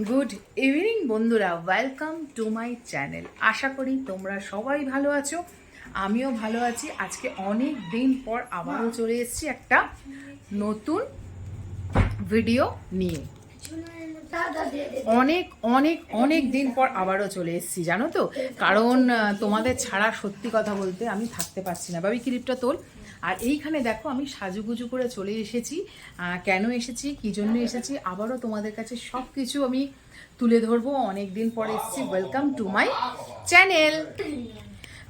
Good evening বন্ধুরা, welcome to my channel. আশা করি তোমরা সবাই ভালো আছো, আমিও ভালো আছি। আজকে অনেক দিন পর আবারও চলে এসেছি একটা নতুন ভিডিও নিয়ে। অনেক অনেক অনেক দিন পর আবারও চলে এসেছি, জানো তো? কারণ তোমাদের ছাড়া সত্যি কথা বলতে আমি থাকতে পারছি না। ভাবি ক্লিপটা তোল? আর এইখানে দেখো আমি সাজুগুজু করে চলে এসেছি। কেন এসেছি? কী জন্য এসেছি? আবারও তোমাদের কাছে সব কিছু আমি তুলে ধরবো। অনেক দিন পর এসেছি। ওয়েলকাম টু মাই চ্যানেল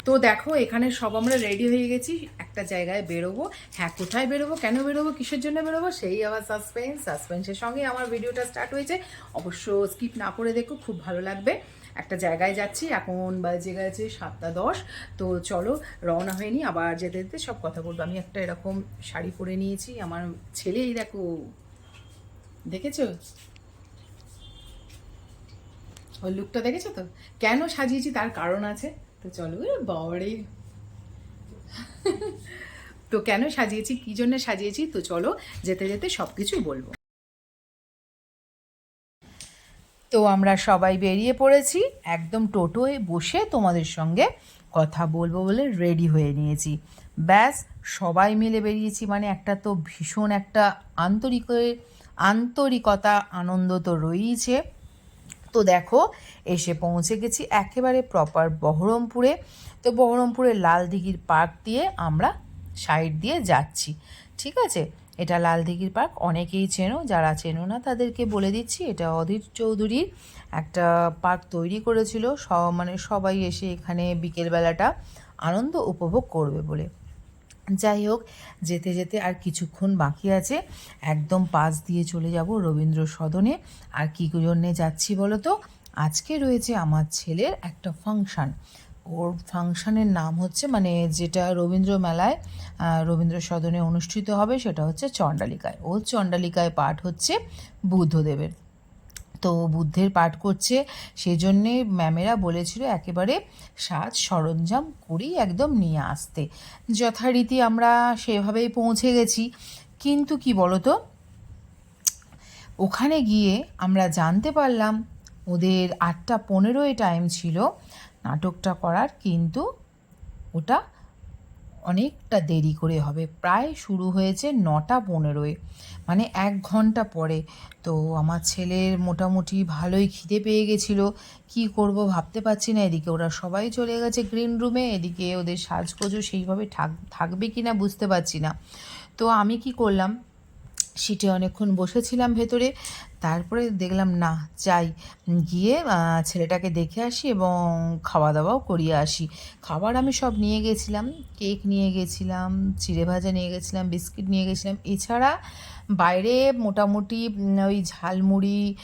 তো দেখো, এখানে সব আমরা রেডি হয়ে গেছি। একটা জায়গায় বেরোবো। হ্যাঁ কোথায় বেরোবো? কেন বেরোবো? কিসের জন্য বেরোবো? সেই আবার সাসপেন্স সাসপেন্সের সঙ্গে আমার ভিডিওটা স্টার্ট হয়েছে। অবশ্য স্কিপ না করে দেখো, খুব ভালো লাগবে। একটা জায়গায় যাচ্ছি, এখন বাজে গেছে সাতটা দশ। তো চলো রওনা হয়নি আবার যেতে যেতে সব কথা বলব। আমি একটা এরকম শাড়ি পরে নিয়েছি, আমার ছেলেই দেখো। দেখেছ? ওই লুকটা দেখেছ তো? কেন সাজিয়েছি তার কারণ আছে? তো চলো বাবারে। তো কেন সাজিয়েছি, কি জন্য সাজিয়েছি? তো চলো যেতে যেতে সব কিছু বলব। তো আমরা সবাই বেরিয়ে পড়েছি। একদম টোটোয় বসে তোমাদের সঙ্গে কথা বলব বলে রেডি হয়ে নিয়েছি। ব্যাস, সবাই মিলে বেরিয়েছি। মানে একটা তো ভীষণ একটা আন্তরিক আন্তরিকতা, আনন্দ তো রয়েইছে। তো দেখো, এসে পৌঁছে গেছি একেবারে প্রপার বহরমপুরে। তো বহরমপুরে লাল দিঘির পার্ক দিয়ে আমরা সাইড দিয়ে যাচ্ছি। ঠিক আছে? এটা লাল দিঘির পার্ক, অনেকেই চেনো, যারা চেনো না তাদেরকে বলে দিচ্ছি, এটা অধীর চৌধুরীর একটা পার্ক তৈরি করেছিল। সব মানে সবাই এসে এখানে বিকেলবেলাটা আনন্দ উপভোগ করবে বলে। যাই হোক, যেতে যেতে আর কিছুক্ষণ বাকি আছে। একদম পাশ দিয়ে চলে যাব রবীন্দ্র সদনে। আর কী জন্যে যাচ্ছি বলো তো? আজকে রয়েছে আমার ছেলের একটা ফাংশান। ওর ফাংশানের নাম হচ্ছে মানে যেটা রবীন্দ্র মেলায় রবীন্দ্র সদনে অনুষ্ঠিত হবে সেটা হচ্ছে চণ্ডালিকায়। ও চণ্ডালিকায় পাঠ হচ্ছে বুদ্ধদেবের। তো বুদ্ধের পাঠ করছে সেই জন্যে ম্যামেরা বলেছিল একেবারে সাজ সরঞ্জাম করেই একদম নিয়ে আসতে। যথারীতি আমরা সেভাবেই পৌঁছে গেছি। কিন্তু কি বলতো? ওখানে গিয়ে আমরা জানতে পারলাম, ওদের আটটা পনেরোই টাইম ছিল। নাটকটা করার, কিন্তু ওটা অনেকটা দেরি করে হবে। প্রায় শুরু হয়েছে নটা পনেরোয় মানে এক ঘণ্টা পরে। তো আমার ছেলের মোটামুটি ভালোই খিদে পেয়ে গেছিল। কি করব ভাবতে পারছি না এদিকে। ওরা সবাই চলে গেছে গ্রিন রুমে এদিকে ওদের সাজগোজও সেইভাবে থাক থাকবে কি না বুঝতে পারছি না। তো আমি কি করলাম সিটে অনেকক্ষণ বসেছিলাম ভেতরে। তারপরে দেখলাম, না, যাই। গিয়ে ছেলেটাকে দেখে আসি এবং খাওয়া দাওয়াও করিয়ে আসি। খাবার আমি সব নিয়ে গেছিলাম। কেক নিয়ে গেছিলাম, চিড়ে ভাজা নিয়ে গেছিলাম, বিস্কিট নিয়ে গেছিলাম। এছাড়া বাইরে মোটামুটি ওই ঝালমুড়ি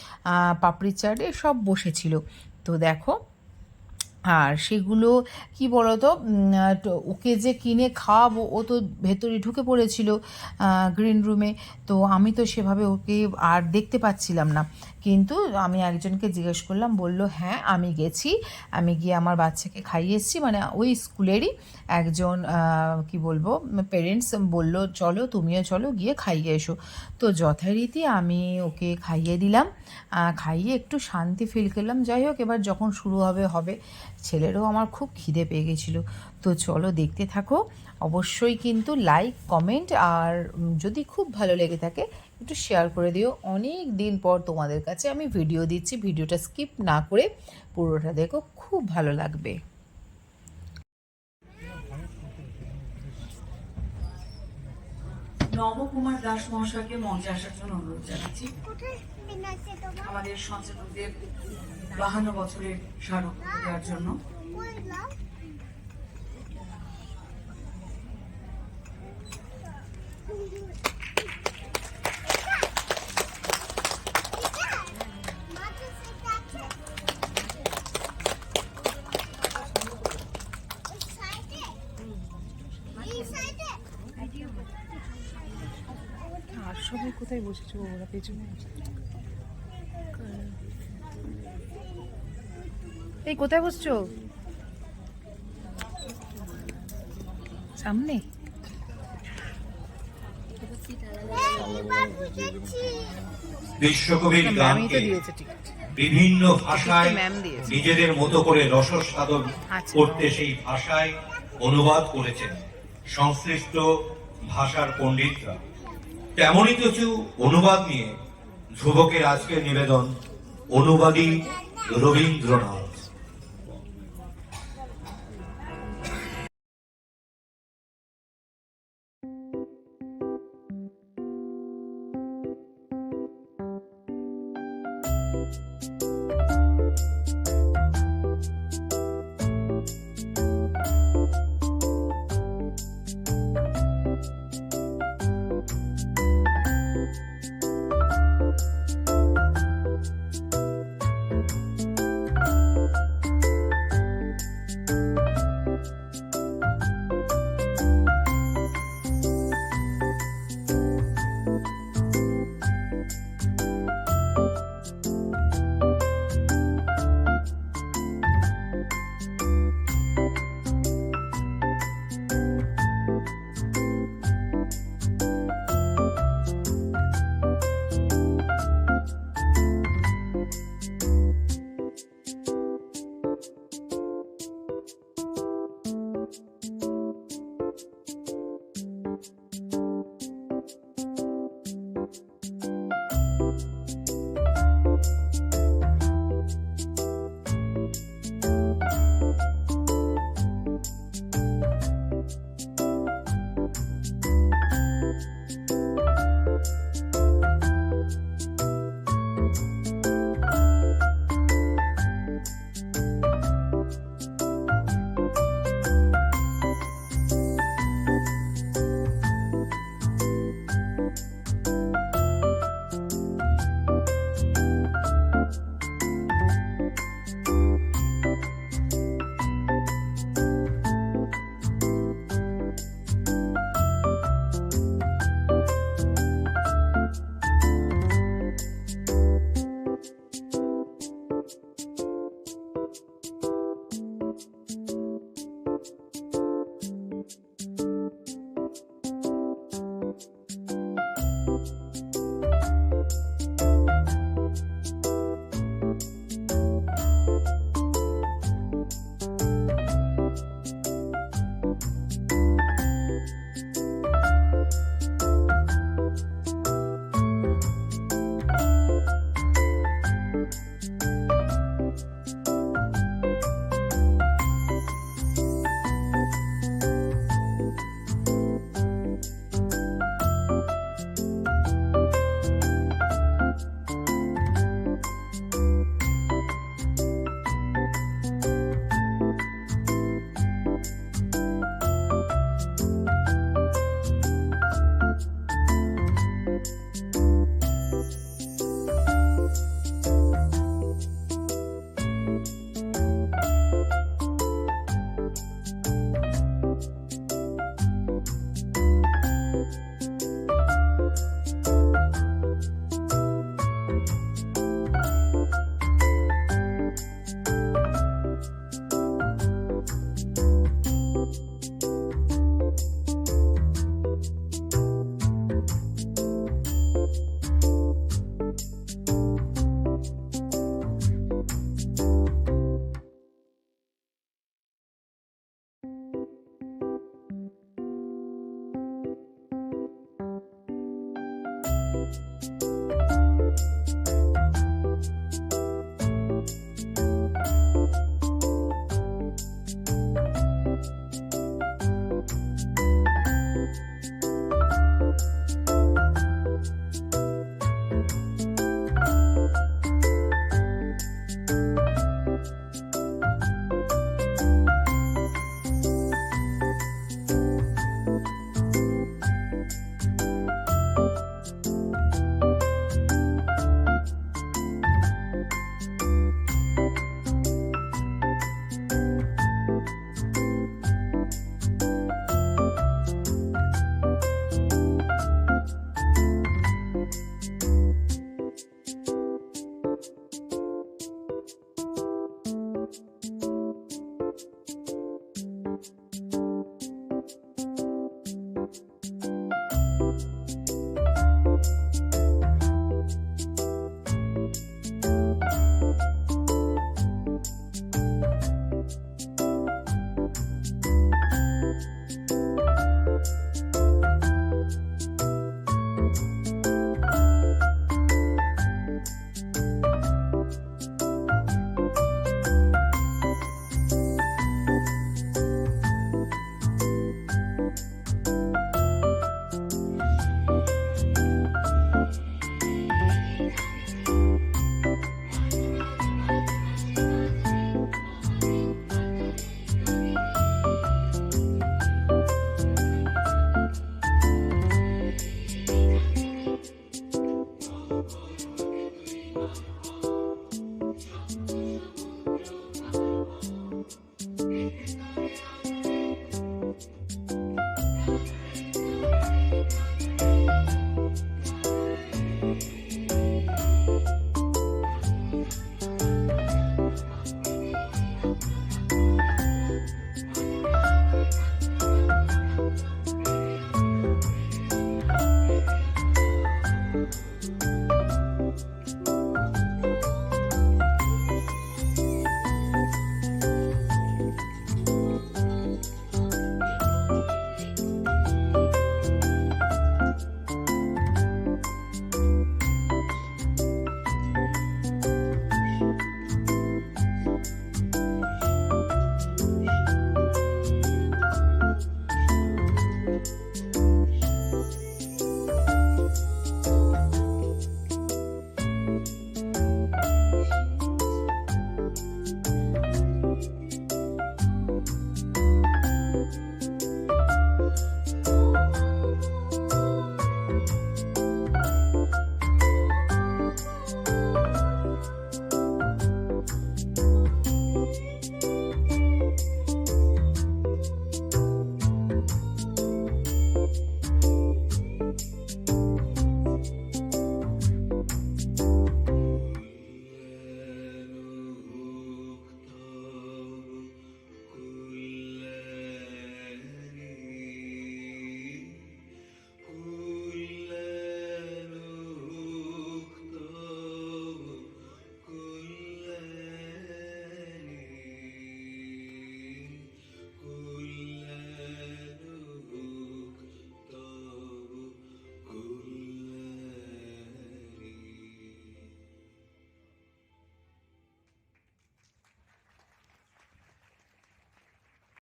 পাপড়ি চাট এসব বসেছিল। তো দেখো আর সেগুলো, কি বলতো ওকে যে কিনে খাওয়াবো, ও তো ভেতরে ঢুকে পড়েছিল গ্রিন রুমে তো আমি তো সেভাবে ওকে আর দেখতে পাচ্ছিলাম না। কিন্তু আমি একজনকে জিজ্ঞেস করলাম, বলল হ্যাঁ আমি গেছি। আমি গিয়ে আমার বাচ্চাকে খাইয়ে এসেছি মানে ওই স্কুলেরই একজন কি বলব পেরেন্টস বলল, চলো, তুমিও চলো, গিয়ে খাইয়ে এসো। তো যথারীতি আমি ওকে খাইয়ে দিলাম। খাইয়ে একটু শান্তি ফিল করলাম। যাই হোক, এবার যখন শুরু হবে হবে। ছেলেরও আমার খুব খিদে পেয়ে গেছিল। তো চলো, দেখতে থাকো। অবশ্যই কিন্তু লাইক কমেন্ট আর যদি খুব ভালো লেগে থাকে একটু শেয়ার করে দিও। অনেক দিন পর তোমাদের কাছে আমি ভিডিও দিচ্ছি। ভিডিওটা স্কিপ না করে পুরোটা দেখো খুব ভালো লাগবে। নবকুমার দাস মহাশয়কে মঞ্চে আসার জন্য অনুরোধ জানাচ্ছি। আমাদের সঞ্চালকদের বাহান্ন বছরের স্মারক দেওয়ার জন্য। আর বসেছো ওরা পেছনে এই কোথায় বসছো? সামনে? বিশ্বকবির গানকে বিভিন্ন ভাষায় নিজেদের মতো করে রসসাধন আচ্ছা। করতে সেই ভাষায় অনুবাদ করেছেন সংশ্লিষ্ট ভাষার পণ্ডিতরা। তেমনই কিছু অনুবাদ নিয়ে যুবকের আজকের নিবেদন অনুবাদী রবীন্দ্রনাথ।